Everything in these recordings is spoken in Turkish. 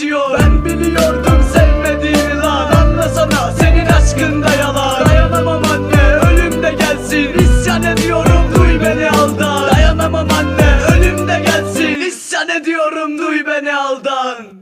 geçiyor Ben biliyordum sevmediğini lan Anlasana senin aşkın da yalan. Dayanamam anne ölüm de gelsin. İsyan ediyorum duy beni aldan. Dayanamam anne ölüm de gelsin. İsyan ediyorum duy beni aldan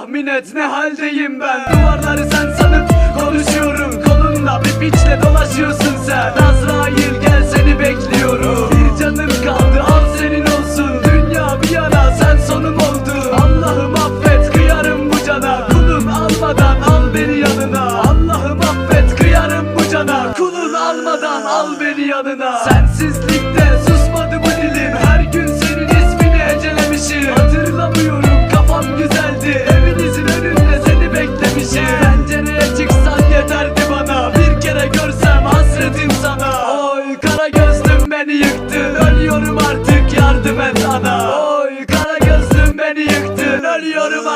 tahmin et ne haldeyim ben? Duvarları sen sanıp konuşuyorum. Kolunda bir piçle dolaşıyorsun sen. Azrail gel seni bekliyorum. Bir canım kaldı al senin olsun. Dünya bir yana sen sonum oldu. Allah'ım affet kıyarım bu cana. Kulun almadan al beni yanına. Allah'ım affet kıyarım bu cana. Kulun almadan al beni yanına. Sensizlikte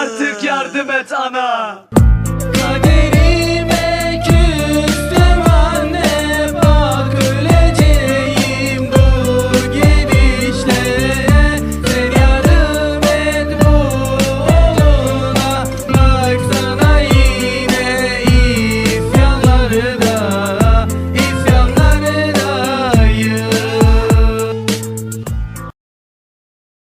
artık yardım et ana